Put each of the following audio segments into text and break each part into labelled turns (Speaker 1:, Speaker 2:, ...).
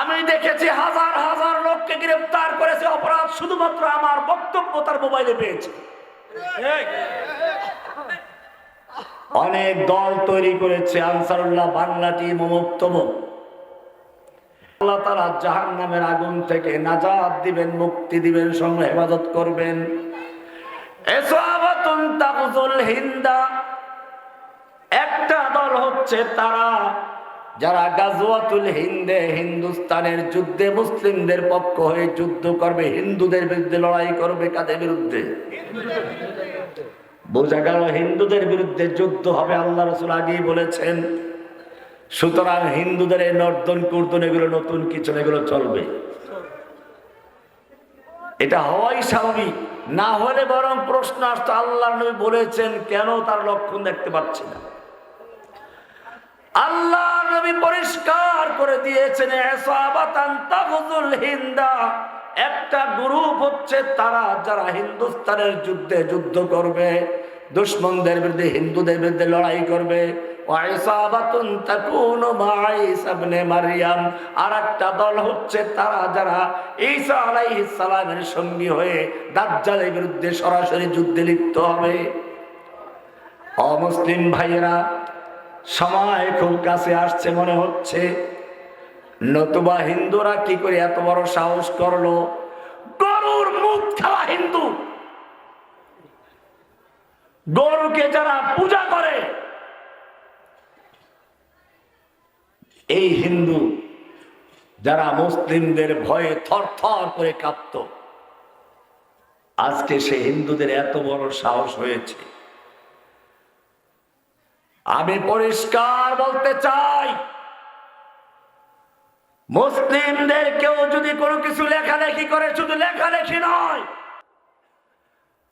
Speaker 1: আমি দেখেছি হাজার হাজার লোককে গ্রেফতার করেছে অপরাধ শুধুমাত্র আমার বক্তব্য তার মোবাইলে পেয়েছে। অনেক দল তৈরি করেছে আনসারুল্লাহ বাংলা টিম অমুক্তম আল্লাহ তারা জাহান নামের আগুন থেকে নাজাদ দিবেন মুক্তি দিবেন সঙ্গে হেফাজত করবেন। হিন্দা। একটা দল হচ্ছে তারা যারা গাজওয়াতুল হিন্দে, হিন্দুস্তানের যুদ্ধে মুসলিমদের পক্ষ হয়ে যুদ্ধ করবে, হিন্দুদের বিরুদ্ধে লড়াই করবে কাদের বিরুদ্ধে? বোঝা গেল হিন্দুদের বিরুদ্ধে যুদ্ধ হবে, আল্লাহ রসুল আগেই বলেছেন। সুতরাং হিন্দুদের এই নর্দন, কুর্দন, এগুলো নতুন কিছু এগুলো চলবে। এটা হওয়াই স্বাভাবিক। না হলে বরং প্রশ্ন আসতো, আল্লাহ নবী বলেছেন, কেন তার লক্ষণ দেখতে পাচ্ছি না? আল্লাহ নবী পরিষ্কার করে দিয়েছেন হিন্দা। একটা গ্রুপ হচ্ছে তারা যারা হিন্দুস্তানের যুদ্ধে যুদ্ধ করবে, দুশ্মনদের বিরুদ্ধে, হিন্দুদের বিরুদ্ধে লড়াই করবে। দল হচ্ছে তারা যারা সঙ্গী হয়ে দাজ্জালের বিরুদ্ধে সরাসরি যুদ্ধে লিপ্ত হবে। অমুসলিম ভাইয়েরা সময় খুব কাছে আসছে মনে হচ্ছে। নতুবা হিন্দুরা কি করে এত বড় সাহস করল? গরুর মুখ খাওয়া হিন্দু। গরুকে যারা পূজা করে, এই হিন্দু যারা মুসলিমদের ভয়ে থর থর করে কাঁপত, আজকে সে হিন্দুদের এত বড় সাহস হয়েছে। আমি পরিষ্কার বলতে চাই, মুসলিমদের কেউ যদি কোনো কিছু লেখালেখি করে, শুধু লেখালেখি নয়,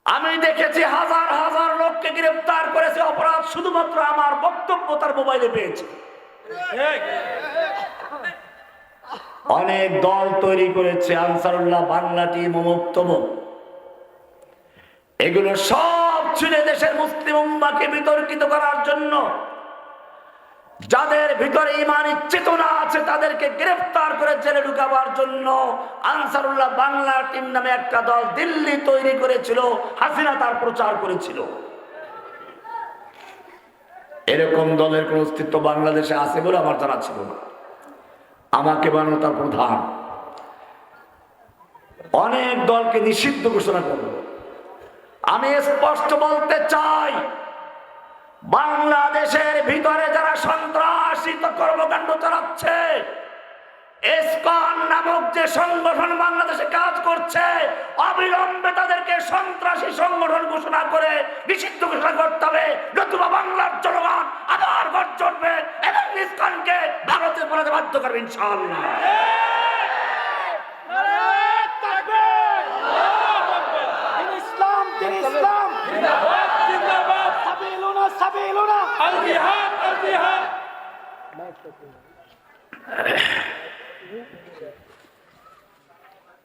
Speaker 1: আমি দেখেছি হাজার হাজার লোককে গ্রেফতার করেছে অপরাধ, শুধুমাত্র আমার বক্তব্য তার মোবাইলে পেয়েছে। অনেক দল তৈরি করেছে, আনসারুল্লাহ, বাংলা টিম অমুক্তম এগুলো সব ছিঁড়ে দেশের মুসলিম উম্মাকে বিতর্কিত করার জন্য যাদের ভিতরে ইমানি চেতনা আছে, তাদেরকে গ্রেফতার করে জেলে ঢুকাবার জন্য আনসারুল্লাহ বাংলা টিম নামে একটা দল দিল্লি তৈরি করেছিল, হাসিনা তার প্রচার করেছিল। এরকম দলের কোন অস্তিত্ব বাংলাদেশে আছে বলে আমার জানা ছিল না। আমাকে বানানো তার প্রধান। অনেক দলকে নিষিদ্ধ ঘোষণা করল। আমি স্পষ্ট বলতে চাই, বাংলাদেশের ভিতরে যারা সন্ত্রাসিত কর্মকাণ্ড চালাচ্ছে এসকন নামক যে সংগঠন বাংলাদেশে কাজ করছে, অবিলম্বে তাদেরকে সন্ত্রাসী সংগঠন ঘোষণা করে নিষিদ্ধ ঘোষণা করতে হবে। নতুবা বাংলার জনগণ আবার গর্জবে এবং ইসকনকে ভারতে পড়াতে বাধ্য করবে ইনশাআল্লাহ।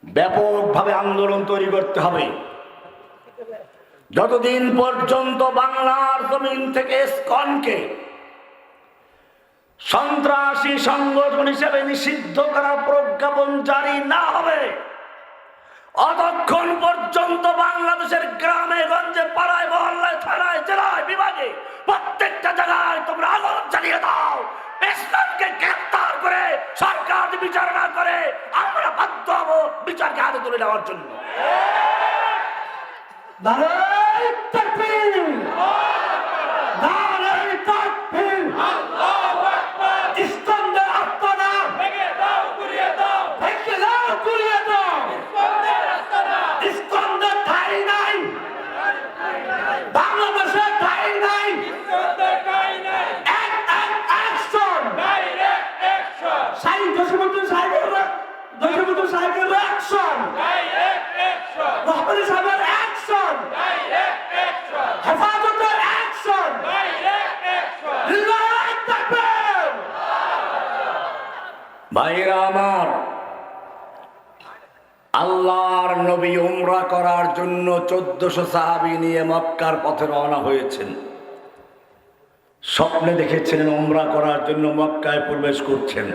Speaker 1: ব্যাপকভাবে আন্দোলন তৈরি করতে হবে। যতদিন পর্যন্ত বাংলার জমিন থেকে স্কনকে সন্ত্রাসী সংগঠন হিসেবে নিষিদ্ধ করা প্রজ্ঞাপন জারি অতক্ষণ পর্যন্ত বাংলাদেশের গ্রামে, গঞ্জে, পাড়ায়, মহল্লায়, থানায়, জেলায়, বিভাগে প্রত্যেকটা জায়গায় তোমরা আগুন চালিয়ে দাও। ইসলামকে গ্রেফতার করে সরকার বিচারণা করে আমরা বাধ্য হব বিচারকে হাতে তুলে নেওয়ার জন্য।
Speaker 2: সাহেবের অ্যাকশন হেফাজতের অ্যাকশন
Speaker 1: ভাইরা আমার, আল্লাহর নবী উমরা করার জন্য চোদ্দশো সাহাবি নিয়ে মক্কার পথে রওনা হয়েছেন। স্বপ্নে দেখেছিলেন উমরা করার জন্য মক্কায় প্রবেশ করছেন।